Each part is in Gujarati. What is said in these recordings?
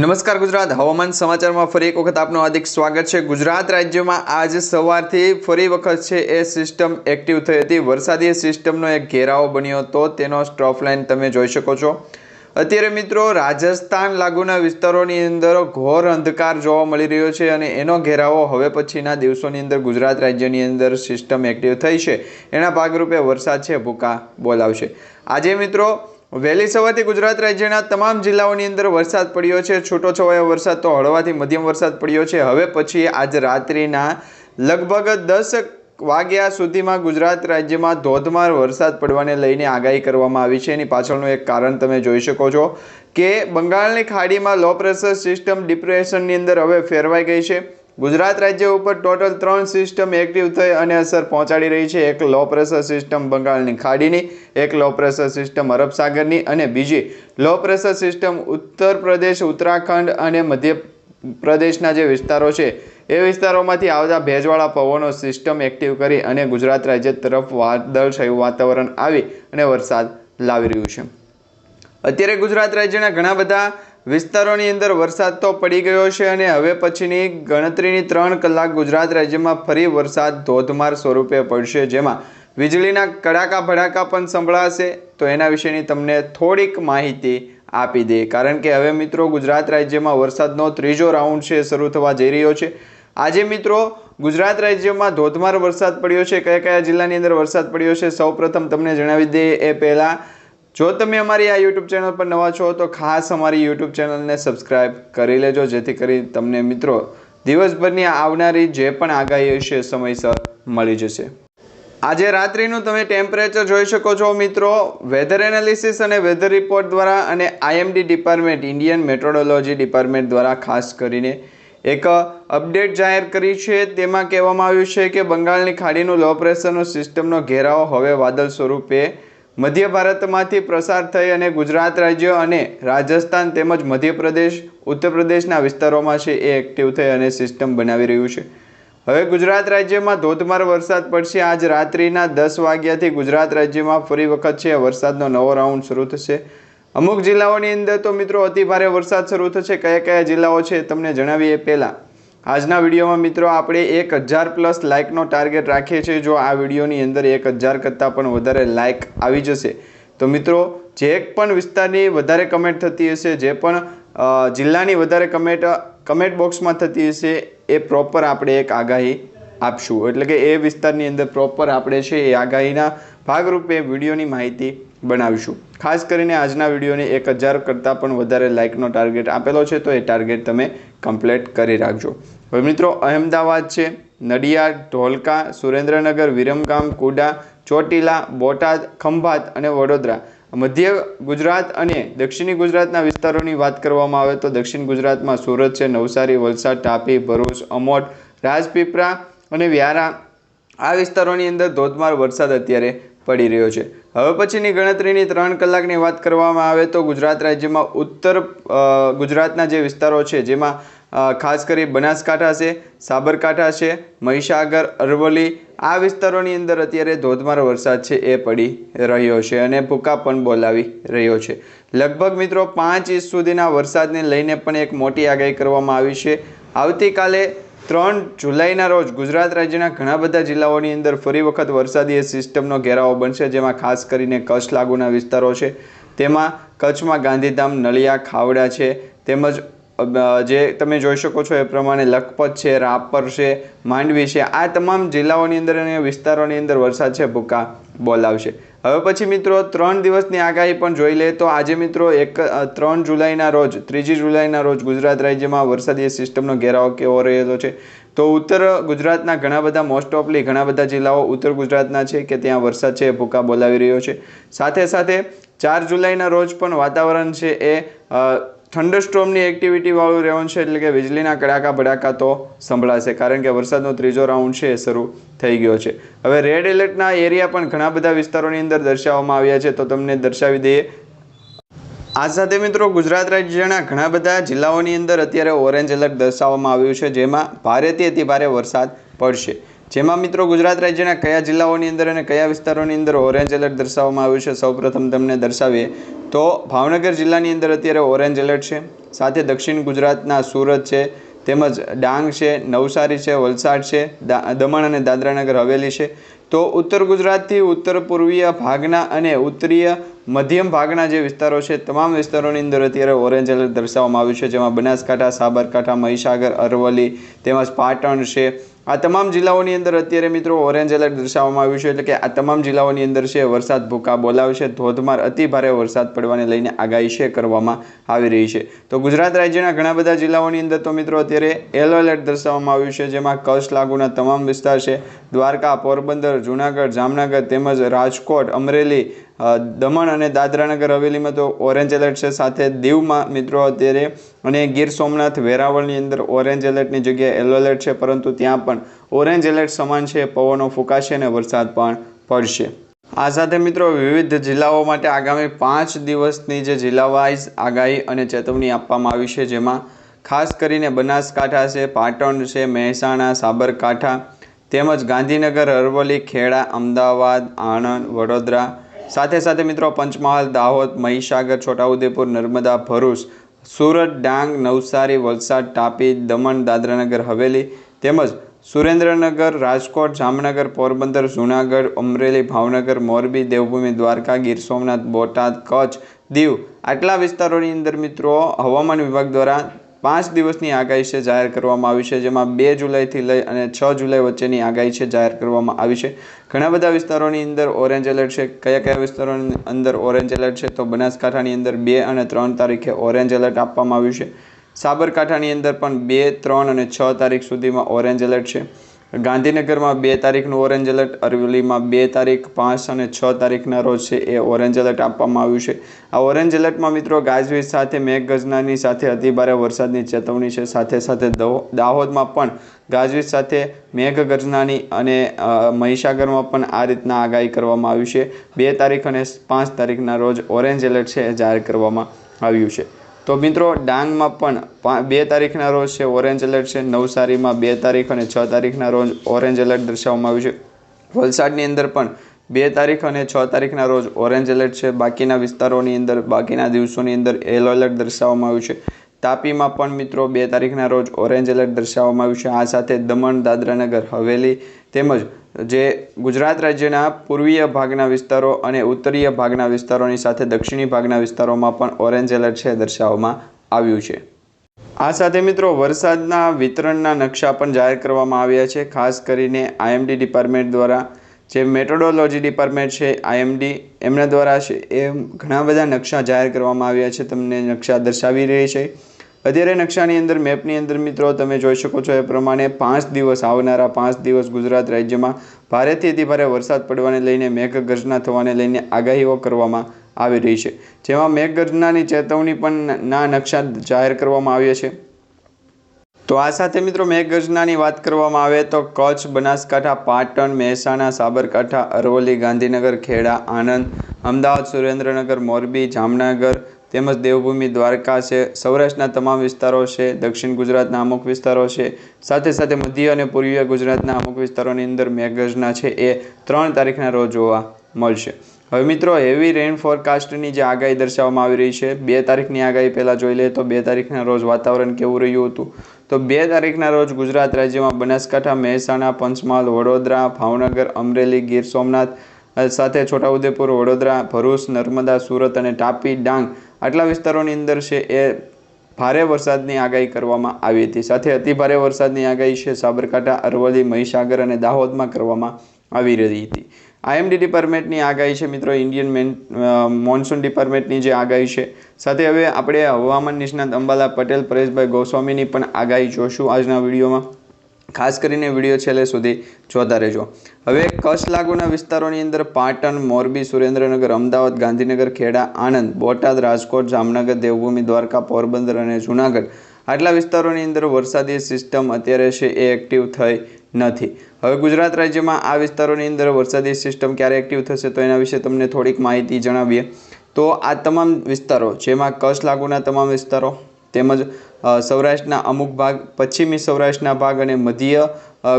નમસ્કાર ગુજરાત. હવામાન સમાચારમાં ફરી એક વખત આપનું હાર્દિક સ્વાગત છે. ગુજરાત રાજ્યમાં આજ સવારથી ફરી વખત છે એ સિસ્ટમ એક્ટિવ થઈ હતી. વરસાદી સિસ્ટમનો એક ઘેરાવો બન્યો હતો. તેનો સ્ટ્રોફ લાઇન તમે જોઈ શકો છો. અત્યારે મિત્રો રાજસ્થાન લાગુના વિસ્તારોની અંદર ઘોર અંધકાર જોવા મળી રહ્યો છે અને એનો ઘેરાવો હવે પછીના દિવસોની અંદર ગુજરાત રાજ્યની અંદર સિસ્ટમ એક્ટિવ થઈ છે. એના ભાગરૂપે વરસાદ છે ભૂકા બોલાવશે. આજે મિત્રો વહેલી સવારથી ગુજરાત રાજ્યના તમામ જિલ્લાઓની અંદર વરસાદ પડ્યો છે. છૂટો છવાયો વરસાદ તો હળવાથી મધ્યમ વરસાદ પડ્યો છે. હવે પછી આજ રાત્રિના લગભગ દસ વાગ્યા સુધીમાં ગુજરાત રાજ્યમાં ધોધમાર વરસાદ પડવાને લઈને આગાહી કરવામાં આવી છે. એની પાછળનું એક કારણ તમે જોઈ શકો છો કે બંગાળની ખાડીમાં લો પ્રેશર સિસ્ટમ ડિપ્રેશનની અંદર હવે ફેરવાઈ ગઈ છે. ગુજરાત રાજ્ય ઉપર ટોટલ ત્રણ સિસ્ટમ એક્ટિવ થઈ અને અસર પહોંચાડી રહી છે. એક લો પ્રેશર સિસ્ટમ બંગાળની ખાડીની, એક લો પ્રેશર સિસ્ટમ અરબ સાગરની અને બીજી low pressure system Uttar Pradesh, Uttarakhand અને મધ્ય પ્રદેશના જે વિસ્તારો છે, એ વિસ્તારોમાંથી આવતા ભેજવાળા પવનો સિસ્ટમ એક્ટિવ કરી અને ગુજરાત રાજ્ય તરફ વાદળછાયું વાતાવરણ આવી અને વરસાદ લાવી રહ્યું છે. અત્યારે ગુજરાત રાજ્યના ઘણા બધા વિસ્તારોની અંદર વરસાદ તો પડી ગયો છે અને હવે પછીની ગણતરીની ત્રણ કલાક ગુજરાત રાજ્યમાં ફરી વરસાદ ધોધમાર સ્વરૂપે પડશે, જેમાં વીજળીના કડાકા ભડાકા પણ સંભળાશે. તો એના વિશેની તમને થોડીક માહિતી આપી દે. કારણ કે હવે મિત્રો ગુજરાત રાજ્યમાં વરસાદનો ત્રીજો રાઉન્ડ છે, શરૂ થવા જઈ રહ્યો છે. આજે મિત્રો ગુજરાત રાજ્યમાં ધોધમાર વરસાદ પડ્યો છે. કયા કયા જિલ્લાની અંદર વરસાદ પડ્યો છે? સૌપ્રથમ તમને જણાવી દઈએ એ પહેલાં જો તમે અમારી આ યુટ્યુબ ચેનલ પર નવા છો તો ખાસ અમારી યુટ્યુબ ચેનલને સબસ્ક્રાઇબ કરી લેજો, જેથી કરી તમને મિત્રો દિવસભરની આવનારી જે પણ આગાહી હશે સમયસર મળી જશે. આજે રાત્રિનું તમે ટેમ્પરેચર જોઈ શકો છો મિત્રો. વેધર એનાલિસિસ અને વેધર રિપોર્ટ દ્વારા અને IMD department Indian meteorology department દ્વારા ખાસ કરીને એક અપડેટ જાહેર કરી છે. તેમાં કહેવામાં આવ્યું છે કે બંગાળની ખાડીનું લો પ્રેશરનો સિસ્ટમનો ઘેરાવો હવે વાદળ સ્વરૂપે મધ્ય ભારતમાંથી પ્રસાર થઈ અને ગુજરાત રાજ્ય અને રાજસ્થાન તેમજ મધ્યપ્રદેશ ઉત્તર પ્રદેશના વિસ્તારોમાં છે એ એક્ટિવ થઈ અને સિસ્ટમ બનાવી રહ્યું છે. હવે ગુજરાત રાજ્યમાં ધોધમાર વરસાદ પડશે. આજ રાત્રિના દસ વાગ્યાથી ગુજરાત રાજ્યમાં ફરી વખત છે વરસાદનો નવો રાઉન્ડ શરૂ થશે. અમુક જિલ્લાઓની અંદર તો મિત્રો અતિભારે વરસાદ શરૂ થશે. કયા કયા જિલ્લાઓ છે તમને જણાવીએ પહેલાં. આજના વિડીયોમાં મિત્રો આપણે એક હજાર પ્લસ લાઇકનો ટાર્ગેટ રાખીએ છીએ. જો આ વિડીયોની અંદર એક હજાર કરતાં પણ વધારે લાઇક આવી જશે, તો મિત્રો જે પણ વિસ્તારની વધારે કમેન્ટ થતી હશે, જે પણ જિલ્લાની વધારે કમેન્ટ કમેન્ટ બોક્સમાં થતી હશે, એ પ્રોપર આપણે એક આગાહી આપશું. એટલે કે એ વિસ્તારની અંદર પ્રોપર આપણે છે એ આગાહીના ભાગરૂપે વિડીયોની માહિતી બનાવીશું. ખાસ કરીને આજના વિડીયોને એક હજાર કરતાં પણ વધારે લાઇકનો ટાર્ગેટ આપેલો છે, તો એ ટાર્ગેટ તમે કમ્પ્લીટ કરી રાખજો. હવે મિત્રો, અહેમદાવાદ છે, નડિયાદ ધોલકા સુરેન્દ્રનગર, વિરમગામ, કુડા, ચોટીલા, બોટાદ, ખંભાત અને વડોદરા. મધ્ય ગુજરાત અને દક્ષિણી ગુજરાતના વિસ્તારોની વાત કરવામાં આવે તો દક્ષિણ ગુજરાતમાં સુરત છે, નવસારી, વલસાડ, તાપી, ભરૂચ અમોટ રાજપીપળા અને વ્યારા. આ વિસ્તારોની અંદર ધોધમાર વરસાદ અત્યારે પડી રહ્યો છે. હવે પછીની ગણતરીની ત્રણ કલાકની વાત કરવામાં આવે તો ગુજરાત રાજ્યમાં ઉત્તર ગુજરાતના જે વિસ્તારો છે, જેમાં ખાસ કરી બનાસકાંઠા છે સાબરકાંઠા છે મહીસાગર, અરવલ્લી, આ વિસ્તારોની અંદર અત્યારે ધોધમાર વરસાદ છે એ પડી રહ્યો છે અને ભૂકા પણ બોલાવી રહ્યો છે. લગભગ મિત્રો પાંચ ઇંચ સુધીના વરસાદને લઈને પણ એક મોટી આગાહી કરવામાં આવી છે. આવતીકાલે ત્રણ જુલાઈના રોજ ગુજરાત રાજ્યના ઘણા બધા જિલ્લાઓની અંદર ફરી વખત વરસાદી સિસ્ટમનો ઘેરાવો બનશે, જેમાં ખાસ કરીને કચ્છ લાગુના વિસ્તારો છે. તેમાં કચ્છમાં ગાંધીધામ, નળિયા, ખાવડા છે. તેમજ જે તમે જોઈ શકો છો એ પ્રમાણે લખપત છે, રાપર છે, માંડવી છે. આ તમામ જિલ્લાઓની અંદર અને વિસ્તારોની અંદર વરસાદ છે, ભૂકા બોલાવશે. હવે પછી મિત્રો ત્રણ દિવસની આગાહી પણ જોઈ લે તો આજે મિત્રો એક ત્રણ જુલાઈના રોજ, ત્રીજી જુલાઈના રોજ ગુજરાત રાજ્યમાં વરસાદી સિસ્ટમનો ઘેરાવો કેવો રહેલો છે? તો ઉત્તર ગુજરાતના ઘણા બધા મોસ્ટ ઓફલી ઘણા બધા જિલ્લાઓ ઉત્તર ગુજરાતના છે કે ત્યાં વરસાદ છે ભૂકા બોલાવી રહ્યો છે. સાથે સાથે ચાર જુલાઈના રોજ પણ વાતાવરણ છે એ થંડરસ્ટોમની એક્ટિવિટી વાળું રહેવાનું છે, એટલે કે વીજળીના કડાકા ભડાકા તો સંભળાશે, કારણ કે વરસાદનો ત્રીજો રાઉન્ડ છે એ શરૂ થઈ ગયો છે. હવે રેડ એલર્ટના એરિયા પણ ઘણા બધા વિસ્તારોની અંદર દર્શાવવામાં આવ્યા છે, તો તમને દર્શાવી દઈએ. આ સાથે મિત્રો ગુજરાત રાજ્યના ઘણા બધા જિલ્લાઓની અંદર અત્યારે ઓરેન્જ એલર્ટ દર્શાવવામાં આવ્યું છે, જેમાં ભારેથી અતિ ભારે વરસાદ પડશે. જેમાં મિત્રો ગુજરાત રાજ્યના કયા જિલ્લાઓની અંદર અને કયા વિસ્તારોની અંદર ઓરેન્જ એલર્ટ દર્શાવવામાં આવ્યું છે? સૌપ્રથમ તમને દર્શાવીએ તો ભાવનગર જિલ્લાની અંદર અત્યારે ઓરેન્જ એલર્ટ છે. સાથે દક્ષિણ ગુજરાતના સુરત છે. તેમજ ડાંગ છે, નવસારી છે, વલસાડ છે દમણ અને દાદરાનગર હવેલી છે. તો ઉત્તર ગુજરાતથી ઉત્તર પૂર્વીય ભાગના અને ઉત્તરીય મધ્યમ ભાગના જે વિસ્તારો છે, તમામ વિસ્તારોની અંદર અત્યારે ઓરેન્જ એલર્ટ દર્શાવવામાં આવ્યું છે. જેમાં બનાસકાંઠા, સાબરકાંઠા, મહીસાગર, અરવલ્લી, તેમજ પાટણ છે. આ તમામ જિલ્લાઓની અંદર અત્યારે મિત્રો ઓરેન્જ એલર્ટ દર્શાવવામાં આવ્યું છે, એટલે કે આ તમામ જિલ્લાઓની અંદર છે, વરસાદ ભૂકા બોલાવશે, ધોધમાર, અતિ ભારે વરસાદ પડવાને લઈને આગાહી છે કરવામાં આવી રહી છે. તો ગુજરાત રાજ્યના ઘણા બધા જિલ્લાઓની અંદર તો મિત્રો અત્યારે યલો એલર્ટ દર્શાવવામાં આવ્યું છે, જેમાં કચ્છ, લાગુના તમામ વિસ્તાર છે. દ્વારકા, પોરબંદર, જૂનાગઢ, જામનગર તેમજ રાજકોટ, અમરેલી દમણ અને દાદરાનગર હવેલીમાં તો ઓરેન્જ એલર્ટ છે. સાથે દીવમાં મિત્રો અત્યારે અને ગીર સોમનાથ વેરાવળની અંદર ઓરેન્જ એલર્ટની જગ્યાએ યલો એલર્ટ છે, પરંતુ ત્યાં પણ ઓરેન્જ એલર્ટ સમાન છે. પવનો ફૂંકાશે અને વરસાદ પણ પડશે. આ સાથે મિત્રો વિવિધ જિલ્લાઓ માટે આગામી પાંચ દિવસની જે જિલ્લા વાઇઝ આગાહી અને ચેતવણી આપવામાં આવી છે, જેમાં ખાસ કરીને બનાસકાંઠા છે, પાટણ છે, મહેસાણા, સાબરકાંઠા, તેમજ ગાંધીનગર, અરવલ્લી, ખેડા, અમદાવાદ, આણંદ, વડોદરા સાથે સાથે મિત્રો પંચમહાલ, દાહોદ, મહીસાગર, છોટાઉદેપુર, નર્મદા, ભરૂચ, સુરત, ડાંગ, નવસારી, વલસાડ, તાપી, દમણ, દાદરાનગર, હવેલી તેમજ સુરેન્દ્રનગર, રાજકોટ, જામનગર, પોરબંદર, જૂનાગઢ, અમરેલી, ભાવનગર, મોરબી, દેવભૂમિ, દ્વારકા, ગીર સોમનાથ, બોટાદ, કચ્છ, દીવ આટલા વિસ્તારોની અંદર મિત્રો હવામાન વિભાગ દ્વારા પાંચ દિવસની આગાહી છે જાહેર કરવામાં આવી છે, જેમાં બે જુલાઈથી લઈ અને છ જુલાઈ વચ્ચેની આગાહી છે જાહેર કરવામાં આવી છે. ઘણા બધા વિસ્તારોની અંદર ઓરેન્જ એલર્ટ છે. કયા કયા વિસ્તારોની અંદર ઓરેન્જ એલર્ટ છે? તો બનાસકાંઠાની અંદર બે અને ત્રણ તારીખે ઓરેન્જ એલર્ટ આપવામાં આવ્યું છે. સાબરકાંઠાની અંદર પણ બે, ત્રણ અને છ તારીખ સુધીમાં ઓરેન્જ એલર્ટ છે. ગાંધીનગરમાં બે તારીખનું ઓરેન્જ એલર્ટ, અરવલ્લીમાં બે તારીખ, પાંચ અને છ તારીખના રોજ છે એ ઓરેન્જ એલર્ટ આપવામાં આવ્યું છે. આ ઓરેન્જ એલર્ટમાં મિત્રો ગાજવીજ સાથે, મેઘગર્જનાની સાથે, અતિભારે વરસાદની ચેતવણી છે. સાથે સાથે દહો- દાહોદમાં પણ ગાજવીજ સાથે, મેઘગર્જનાની અને મહીસાગરમાં પણ આ રીતના આગાહી કરવામાં આવી છે. બે તારીખ અને પાંચ તારીખના રોજ ઓરેન્જ એલર્ટ છે એ જાહેર કરવામાં આવ્યું છે. તો મિત્રો, ડાંગમાં પણ બે તારીખના રોજ છે ઓરેન્જ એલર્ટ છે નવસારીમાં બે તારીખ અને છ તારીખના રોજ ઓરેન્જ એલર્ટ દર્શાવવામાં આવ્યું છે. વલસાડની અંદર પણ બે તારીખ અને છ તારીખના રોજ ઓરેન્જ એલર્ટ છે. બાકીના વિસ્તારોની અંદર, બાકીના દિવસોની અંદર યલો એલર્ટ દર્શાવવામાં આવ્યું છે. તાપીમાં પણ મિત્રો, બે તારીખના રોજ ઓરેન્જ એલર્ટ દર્શાવવામાં આવ્યું છે. આ સાથે દમણ, દાદરાનગર, હવેલી તેમજ જે ગુજરાત રાજ્યના પૂર્વીય ભાગના વિસ્તારો અને ઉત્તરીય ભાગના વિસ્તારોની સાથે દક્ષિણી ભાગના વિસ્તારોમાં પણ ઓરેન્જ એલર્ટ છે દર્શાવવામાં આવ્યું છે. આ સાથે મિત્રો વરસાદના વિતરણના નકશા પણ જાહેર કરવામાં આવ્યા છે. ખાસ કરીને આઈએમડી ડિપાર્ટમેન્ટ દ્વારા જે મેટોડોલોજી ડિપાર્ટમેન્ટ છે આઈએમડી એમના દ્વારા છે એ ઘણા બધા નકશા જાહેર કરવામાં આવ્યા છે. તમને નકશા દર્શાવી રહી છે. અત્યારે નકશાની અંદર, મેપની અંદર મિત્રો તમે જોઈ શકો છો એ પ્રમાણે પાંચ દિવસ આવનારા પાંચ દિવસ ગુજરાત રાજ્યમાં ભારેથી અતિ ભારે વરસાદ પડવાને લઈને મેઘગર્જના થવાને લઈને આગાહીઓ કરવામાં આવી રહી છે. જેમાં મેઘગર્જનાની ચેતવણી પણ ના નકશા જાહેર કરવામાં આવ્યા છે. તો આ સાથે મિત્રો મેઘગર્જનાની વાત કરવામાં આવે તો કચ્છ, બનાસકાંઠા, પાટણ, મહેસાણા, સાબરકાંઠા, અરવલ્લી, ગાંધીનગર, ખેડા, આણંદ, અમદાવાદ, સુરેન્દ્રનગર, મોરબી, જામનગર તેમજ દેવભૂમિ દ્વારકા છે, સૌરાષ્ટ્રના તમામ વિસ્તારો છે, દક્ષિણ ગુજરાતના અમુક વિસ્તારો છે. સાથે સાથે મધ્ય અને પૂર્વીય ગુજરાતના અમુક વિસ્તારોની અંદર મેઘગર્જના છે એ ત્રણ તારીખના રોજ જોવા મળશે. હવે મિત્રો હેવી રેઇન ફોરકાસ્ટની જે આગાહી દર્શાવવામાં આવી રહી છે, બે તારીખની આગાહી પહેલાં જોઈ લઈએ તો બે તારીખના રોજ વાતાવરણ કેવું રહ્યું હતું? તો બે તારીખના રોજ ગુજરાત રાજ્યમાં બનાસકાંઠા, મહેસાણા, પંચમહાલ, વડોદરા, ભાવનગર, અમરેલી, ગીર સોમનાથ, સાથે છોટાઉદેપુર, વડોદરા, ભરૂચ, નર્મદા, સુરત અને તાપી, ડાંગ આટલા વિસ્તારોની અંદર છે એ ભારે વરસાદની આગાહી કરવામાં આવી હતી. સાથે અતિભારે વરસાદની આગાહી છે સાબરકાંઠા, અરવલ્લી, મહીસાગર અને દાહોદમાં કરવામાં આવી રહી હતી. આઈએમડી ડિપાર્ટમેન્ટની આગાહી છે મિત્રો, ઇન્ડિયન મેન મોન્સૂન ડિપાર્ટમેન્ટની જે આગાહી છે. સાથે હવે આપણે હવામાન નિષ્ણાત અંબાલા પટેલ, પરેશભાઈ ગોસ્વામીની પણ આગાહી જોશું આજના વિડીયોમાં. ખાસ કરીને વીડિયો છેલ્લે સુધી જોતા રહેજો. હવે કચ્છ લાગુના વિસ્તારોની અંદર પાટણ, મોરબી, સુરેન્દ્રનગર, અમદાવાદ, ગાંધીનગર, ખેડા, આણંદ, બોટાદ, રાજકોટ, જામનગર, દેવભૂમિ, દ્વારકા, પોરબંદર અને જૂનાગઢ આટલા વિસ્તારોની અંદર વરસાદી સિસ્ટમ અત્યારે છે એ એક્ટિવ થઈ નથી. હવે ગુજરાત રાજ્યમાં આ વિસ્તારોની અંદર વરસાદી સિસ્ટમ ક્યારે એક્ટિવ થશે તો એના વિશે તમને થોડીક માહિતી જણાવીએ. તો આ તમામ વિસ્તારો, જેમાં કચ્છ લાગુના તમામ વિસ્તારો તેમજ સૌરાષ્ટ્રના અમુક ભાગ, પશ્ચિમી સૌરાષ્ટ્રના ભાગ અને મધ્ય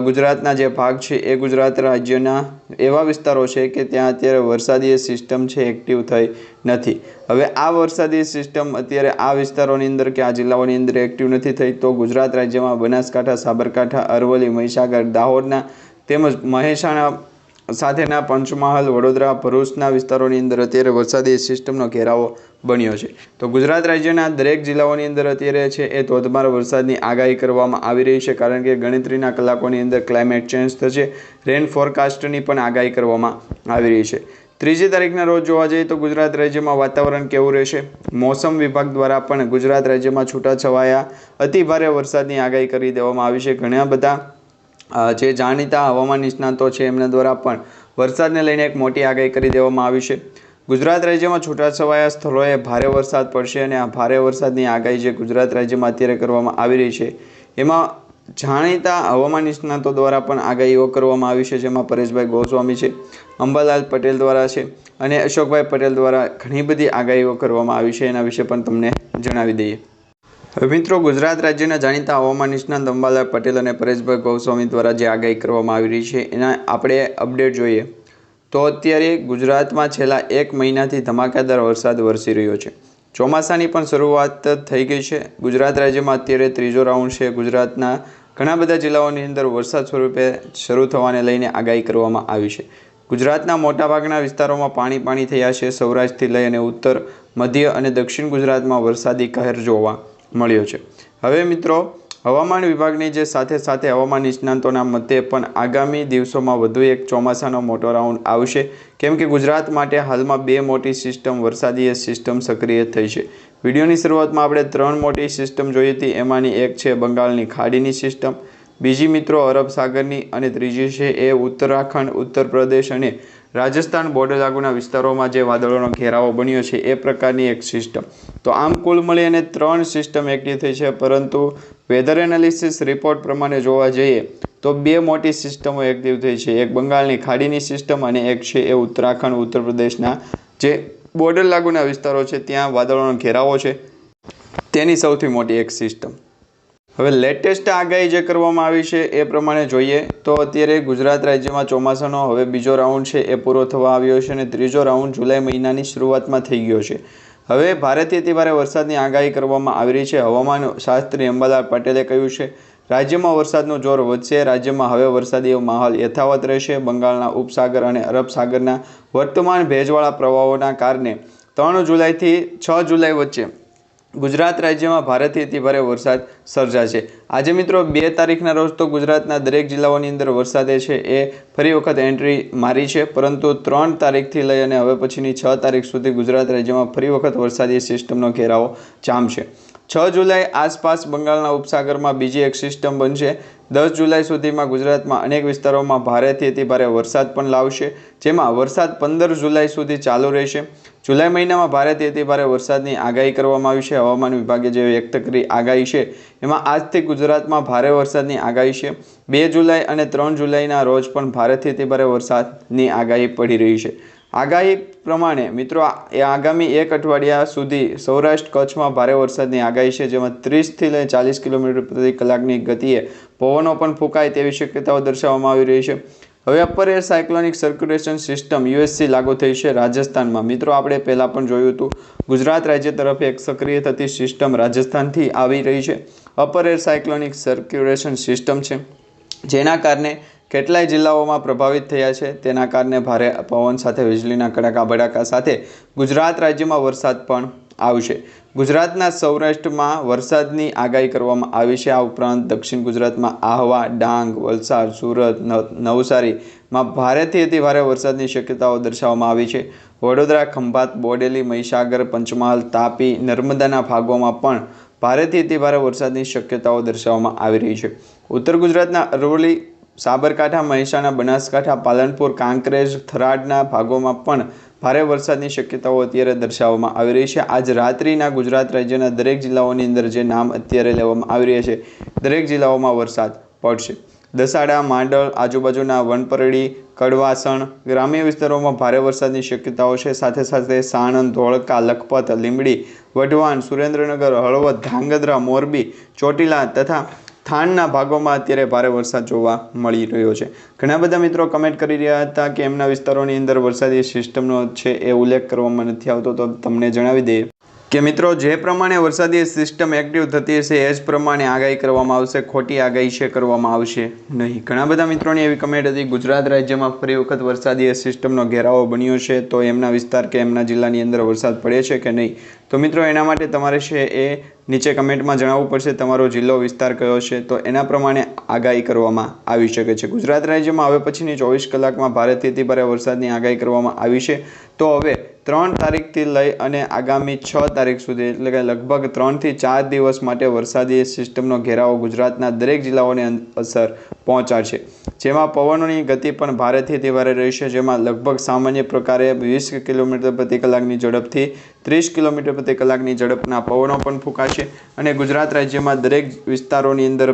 ગુજરાતના જે ભાગ છે એ ગુજરાત રાજ્યના એવા વિસ્તારો છે કે ત્યાં અત્યારે વરસાદી સિસ્ટમ છે એક્ટિવ થઈ નથી. હવે આ વરસાદી સિસ્ટમ અત્યારે આ વિસ્તારોની અંદર કે આ જિલ્લાઓની અંદર એક્ટિવ નથી થઈ તો ગુજરાત રાજ્યમાં બનાસકાંઠા, સાબરકાંઠા, અરવલ્લી, મહીસાગર, દાહોદના તેમજ મહેસાણા સાથેના પંચમહાલ, વડોદરા, ભરૂચના વિસ્તારોની અંદર અત્યારે વરસાદી સિસ્ટમનો ઘેરાવો બન્યો છે. તો ગુજરાત રાજ્યના દરેક જિલ્લાઓની અંદર અત્યારે છે એ ધોધમાર વરસાદની આગાહી કરવામાં આવી રહી છે, કારણ કે ગણતરીના કલાકોની અંદર ક્લાઇમેટ ચેન્જ થશે. રેન ફોરકાસ્ટની પણ આગાહી કરવામાં આવી રહી છે. ત્રીજી તારીખના રોજ જોવા જઈએ તો ગુજરાત રાજ્યમાં વાતાવરણ કેવું રહેશે? મોસમ વિભાગ દ્વારા પણ ગુજરાત રાજ્યમાં છૂટાછવાયા અતિભારે વરસાદની આગાહી કરી દેવામાં આવી છે. ઘણા બધા જે જાણીતા હવામાન નિષ્ણાતો છે, એમના દ્વારા પણ વરસાદને લઈને એક મોટી આગાહી કરી દેવામાં આવી છે. ગુજરાત રાજ્યમાં છૂટાછવાયા સ્થળોએ ભારે વરસાદ પડશે અને આ ભારે વરસાદની આગાહી જે ગુજરાત રાજ્યમાં અત્યારે કરવામાં આવી રહી છે, એમાં જાણીતા હવામાન નિષ્ણાતો દ્વારા પણ આગાહીઓ કરવામાં આવી છે, જેમાં પરેશભાઈ ગોસ્વામી છે, અંબાલાલ પટેલ દ્વારા છે અને અશોકભાઈ પટેલ દ્વારા ઘણી બધી આગાહીઓ કરવામાં આવી છે, એના વિશે પણ તમને જણાવી દઈએ. મિત્રો, ગુજરાત રાજ્યના જાણીતા હવામાન નિષ્ણાંત અંબાલાલ પટેલ અને પરેશભાઈ ગોસ્વામી દ્વારા જે આગાહી કરવામાં આવી રહી છે, એના આપણે અપડેટ જોઈએ. તો અત્યારે ગુજરાતમાં છેલ્લા એક મહિનાથી ધમાકેદાર વરસાદ વરસી રહ્યો છે. ચોમાસાની પણ શરૂઆત થઈ ગઈ છે. ગુજરાત રાજ્યમાં અત્યારે ત્રીજો રાઉન્ડ છે. ગુજરાતના ઘણા બધા જિલ્લાઓની અંદર વરસાદ સ્વરૂપે શરૂ થવાને લઈને આગાહી કરવામાં આવી છે. ગુજરાતના મોટાભાગના વિસ્તારોમાં પાણી પાણી થયા છે. સૌરાષ્ટ્રથી લઈ અને ઉત્તર, મધ્ય અને દક્ષિણ ગુજરાતમાં વરસાદી કહેર જોવા મળ્યો છે. હવે મિત્રો, હવામાન વિભાગની જે સાથે સાથે હવામાન નિષ્ણાંતોના મતે પણ આગામી દિવસોમાં વધુ એક ચોમાસાનો મોટો રાઉન્ડ આવશે. કેમ કે ગુજરાત માટે હાલમાં બે મોટી સિસ્ટમ વરસાદી સિસ્ટમ સક્રિય થઈ છે. વિડીયોની શરૂઆતમાં આપણે ત્રણ મોટી સિસ્ટમ જોઈ હતી. એમાંની એક છે બંગાળની ખાડીની સિસ્ટમ. બીજી મિત્રો અરબ સાગરની અને ત્રીજી છે એ ઉત્તરાખંડ, ઉત્તર પ્રદેશ અને રાજસ્થાન બોર્ડર લાગુના વિસ્તારોમાં જે વાદળોનો ઘેરાવો બન્યો છે, એ પ્રકારની એક સિસ્ટમ તો આમ કુલ મળી અને ત્રણ સિસ્ટમ એક્ટિવ થઈ છે, પરંતુ વેધર એનાલિસિસ રિપોર્ટ પ્રમાણે જોવા જઈએ, તો બે મોટી સિસ્ટમો એક્ટિવ થઈ છે. એક બંગાળની ખાડીની સિસ્ટમ અને એક છે એ ઉત્તરાખંડ, ઉત્તર પ્રદેશના. જે બોર્ડર લાગુના વિસ્તારો છે, ત્યાં વાદળોનો ઘેરાવો છે. તેની સૌથી મોટી એક સિસ્ટમ હવે લેટેસ્ટ આગાહી જે કરવામાં આવી છે એ પ્રમાણે જોઈએ તો અત્યારે ગુજરાત રાજ્યમાં ચોમાસાનો હવે બીજો રાઉન્ડ છે એ પૂરો થવા આવ્યો છે અને ત્રીજો રાઉન્ડ જુલાઈ મહિનાની શરૂઆતમાં થઈ ગયો છે. હવે ભારેથી અતિભારે વરસાદની આગાહી કરવામાં આવી રહી છે. હવામાન શાસ્ત્રી અંબાલાલ પટેલે કહ્યું છે, રાજ્યમાં વરસાદનું જોર વધશે, રાજ્યમાં હવે વરસાદી માહોલ યથાવત રહેશે. બંગાળના ઉપસાગર અને અરબ સાગરના વર્તમાન ભેજવાળા પ્રવાહોના કારણે ત્રણ જુલાઈથી છ જુલાઈ વચ્ચે ગુજરાત રાજ્યમાં ભારેથી અતિભારે વરસાદ સર્જાશે. આજે મિત્રો બે તારીખના રોજ તો ગુજરાતના દરેક જિલ્લાઓની અંદર વરસાદે છે એ ફરી વખત એન્ટ્રી મારી છે, પરંતુ ત્રણ તારીખથી લઈ અને હવે પછીની છ તારીખ સુધી ગુજરાત રાજ્યમાં ફરી વખત વરસાદી સિસ્ટમનો ઘેરાવો જામશે. છ જુલાઈ આસપાસ બંગાળના ઉપસાગરમાં બીજી એક સિસ્ટમ બનશે દસ જુલાઈ સુધીમાં ગુજરાતમાં અનેક વિસ્તારોમાં ભારેથી અતિ ભારે વરસાદ પણ લાવશે, જેમાં વરસાદ પંદર જુલાઈ સુધી ચાલુ રહેશે. જુલાઈ મહિનામાં ભારેથી અતિ ભારે વરસાદની આગાહી કરવામાં આવી છે. હવામાન વિભાગે જે વ્યક્ત કરી આગાહી છે, એમાં આજથી ગુજરાતમાં ભારે વરસાદની આગાહી છે. બે જુલાઈ અને ત્રણ જુલાઈના રોજ પણ ભારેથી અતિ ભારે વરસાદની આગાહી પડી રહી છે. આગાહી પ્રમાણે મિત્રો એ આગામી એક અઠવાડિયા સુધી સૌરાષ્ટ્ર કચ્છમાં ભારે વરસાદની આગાહી છે, જેમાં ત્રીસથી લઈ ચાલીસ કિલોમીટર પ્રતિ કલાકની ગતિએ પવનો પણ ફૂંકાય તેવી શક્યતાઓ દર્શાવવામાં આવી રહી છે. હવે upper air cyclonic circulation system USC લાગુ થઈ છે રાજસ્થાનમાં. મિત્રો, આપણે પહેલાં પણ જોયું હતું, ગુજરાત રાજ્ય તરફ એક સક્રિય થતી સિસ્ટમ રાજસ્થાનથી આવી રહી છે. Upper air cyclonic circulation system છે, જેના કારણે કેટલાય જિલ્લાઓમાં પ્રભાવિત થયા છે. તેના કારણે ભારે પવન સાથે વીજળીના કડાકા ભડાકા સાથે ગુજરાત રાજ્યમાં વરસાદ પણ આવશે. ગુજરાતના સૌરાષ્ટ્રમાં વરસાદની આગાહી કરવામાં આવી છે. આ ઉપરાંત દક્ષિણ ગુજરાતમાં આહવા, ડાંગ, વલસાડ, સુરત નવ- નવસારીમાં ભારેથી અતિ ભારે વરસાદની શક્યતાઓ દર્શાવવામાં આવી છે. વડોદરા, ખંભાત, બોડેલી, મહીસાગર, પંચમહાલ, તાપી, નર્મદાના ભાગોમાં પણ ભારેથી અતિ ભારે વરસાદની શક્યતાઓ દર્શાવવામાં આવી રહી છે. ઉત્તર ગુજરાતના અરવલ્લી સાબરકાંઠા, મહેસાણા, બનાસકાંઠા, પાલનપુર, કાંકરેજ, થરાદના ભાગોમાં પણ ભારે વરસાદની શક્યતાઓ અત્યારે દર્શાવવામાં આવી રહી છે. આજ રાત્રિના ગુજરાત રાજ્યના દરેક જિલ્લાઓની અંદર જે નામ અત્યારે લેવામાં આવી રહ્યા છે, દરેક જિલ્લાઓમાં વરસાદ પડશે. દસાડા માંડળ આજુબાજુના વનપરડી, કડવાસણ ગ્રામ્ય વિસ્તારોમાં ભારે વરસાદની શક્યતાઓ છે. સાથે સાથે સાણંદ, ધોળકા, લખપત, લીંબડી, વઢવાણ, સુરેન્દ્રનગર, હળવદ, ધાંગધ્રા, મોરબી, ચોટીલા તથા થાનના ભાગોમાં અત્યારે ભારે વરસાદ જોવા મળી રહ્યો છે. ઘણા બધા મિત્રો કમેન્ટ કરી રહ્યા હતા કે એમના વિસ્તારોની અંદર વરસાદી સિસ્ટમનો છે એ ઉલ્લેખ કરવામાં નથી આવતો, તો તમને જણાવી દઈએ. કે મિત્રો, જે પ્રમાણે વરસાદી સિસ્ટમ એક્ટિવ થતી હશે, એ જ પ્રમાણે આગાહી કરવામાં આવશે, ખોટી આગાહી છે કરવામાં આવશે નહીં. ઘણા બધા મિત્રોની એવી કમેન્ટ હતી, ગુજરાત રાજ્યમાં ફરી વખત વરસાદી સિસ્ટમનો ઘેરાવો બન્યો છે, તો એમના વિસ્તાર કે એમના જિલ્લાની અંદર વરસાદ પડે છે કે નહીં? તો મિત્રો, એના માટે તમારે છે એ નીચે કમેન્ટમાં જણાવવું પડશે, તમારો જિલ્લો વિસ્તાર કયો છે? તો એના પ્રમાણે આગાહી કરવામાં આવી શકે છે. ગુજરાત રાજ્યમાં હવે પછીની ચોવીસ કલાકમાં ભારેથી અતિ ભારે વરસાદની આગાહી કરવામાં આવી છે. તો હવે ત્રણ તારીખથી લઈ અને આગામી છ તારીખ સુધી, એટલે કે લગભગ ત્રણથી ચાર દિવસ માટે વરસાદી સિસ્ટમનો ઘેરાવો ગુજરાતના દરેક જિલ્લાઓને અસર પહોંચાડશે. જેમાં પવનોની ગતિ પણ ભારેથી તે ભારે રહેશે જેમાં લગભગ સામાન્ય પ્રકારે વીસ કિલોમીટર પ્રતિ કલાકની ઝડપથી ત્રીસ કિલોમીટર પ્રતિ કલાકની ઝડપના પવનો પણ ફૂંકાશે અને ગુજરાત રાજ્યમાં દરેક વિસ્તારોની અંદર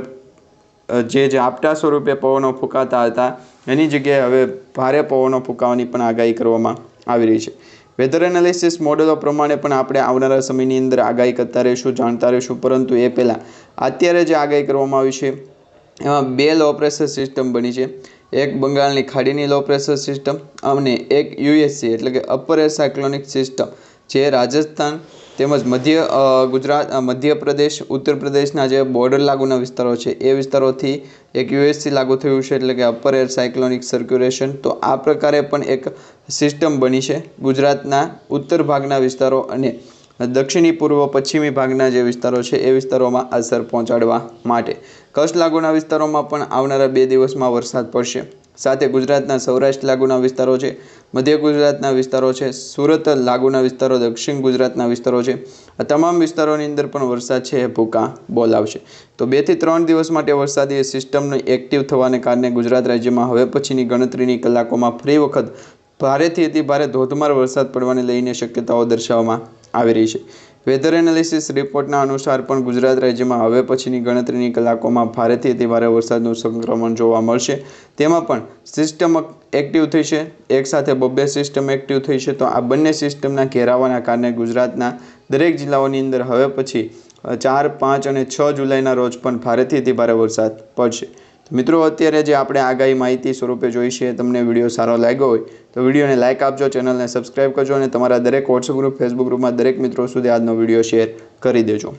જે જે આપટા સ્વરૂપે પવનો ફૂંકાતા હતા, એની જગ્યાએ હવે ભારે પવનો ફૂંકાવાની પણ આગાહી કરવામાં આવી રહી છે. વેધર એનાલિસિસ મોડેલો પ્રમાણે પણ આપણે આવનારા સમયની અંદર આગાહી કરતા રહીશું, જાણતા રહીશું. પરંતુ એ પહેલાં અત્યારે જે આગાહી કરવામાં આવી છે, એમાં બે લો પ્રેશર સિસ્ટમ બની છે. એક બંગાળની ખાડીની લો પ્રેશર સિસ્ટમ અને એક યુએસસી એટલે કે અપર એર સિસ્ટમ જે રાજસ્થાન તેમજ મધ્ય ગુજરાત મધ્ય મધ્યપ્રદેશ ઉત્તર પ્રદેશના જે બોર્ડર લાગુના વિસ્તારો છે, એ વિસ્તારોથી એક યુએસસી લાગુ થયું છે, એટલે કે અપર એર સાયક્લોનિક સર્ક્યુલેશન તો આ પ્રકારે પણ એક સિસ્ટમ બની છે, ગુજરાતના ઉત્તર ભાગના વિસ્તારો અને દક્ષિણી પૂર્વ પશ્ચિમી ભાગના જે વિસ્તારો છે, એ વિસ્તારોમાં અસર પહોંચાડવા માટે. કચ્છ લાગુના વિસ્તારોમાં પણ આવનારા બે દિવસમાં વરસાદ પડશે. સાથે ગુજરાતના સૌરાષ્ટ્ર લાગુના વિસ્તારો છે મધ્ય ગુજરાતના વિસ્તારો છે, સુરત લાગુના વિસ્તારો, દક્ષિણ ગુજરાતના વિસ્તારો છે. આ તમામ વિસ્તારોની અંદર પણ વરસાદ છે એ ભૂકા બોલાવશે. તો બેથી ત્રણ દિવસ માટે વરસાદી સિસ્ટમનો એક્ટિવ થવાને કારણે ગુજરાત રાજ્યમાં હવે પછીની ગણતરીની કલાકોમાં ફરી વખત ભારેથી અતિ ભારે ધોધમાર વરસાદ પડવાને લઈને શક્યતાઓ દર્શાવવામાં આવી રહી છે. વેધર એનાલિસિસ રિપોર્ટના અનુસાર પણ ગુજરાત રાજ્યમાં હવે પછીની ગણતરીની કલાકોમાં ભારેથી અતિ ભારે વરસાદનું સંક્રમણ જોવા મળશે. તેમાં પણ સિસ્ટમ એક્ટિવ થઈ છે એકસાથે બબ્બે સિસ્ટમ એક્ટિવ થઈ છે તો આ બંને સિસ્ટમના ઘેરાવાના કારણે ગુજરાતના દરેક જિલ્લાઓની અંદર હવે પછી ચાર, પાંચ અને છ જુલાઈના રોજ પણ ભારેથી અતિ ભારે વરસાદ પડશે. મિત્રો, અત્યારે જે આપણે આગાહી માહિતી સ્વરૂપે જોઈ છે, તમને વીડિયો સારો લાગ્યો હોય, તો વિડીયોને લાઇક આપજો, ચેનલને સબસ્ક્રાઈબ કરજો અને તમારા દરેક વોટ્સઅપ ગ્રુપ ફેસબુક ગ્રુપમાં દરેક મિત્રો સુધી આજનો વીડિયો શેર કરી દેજો.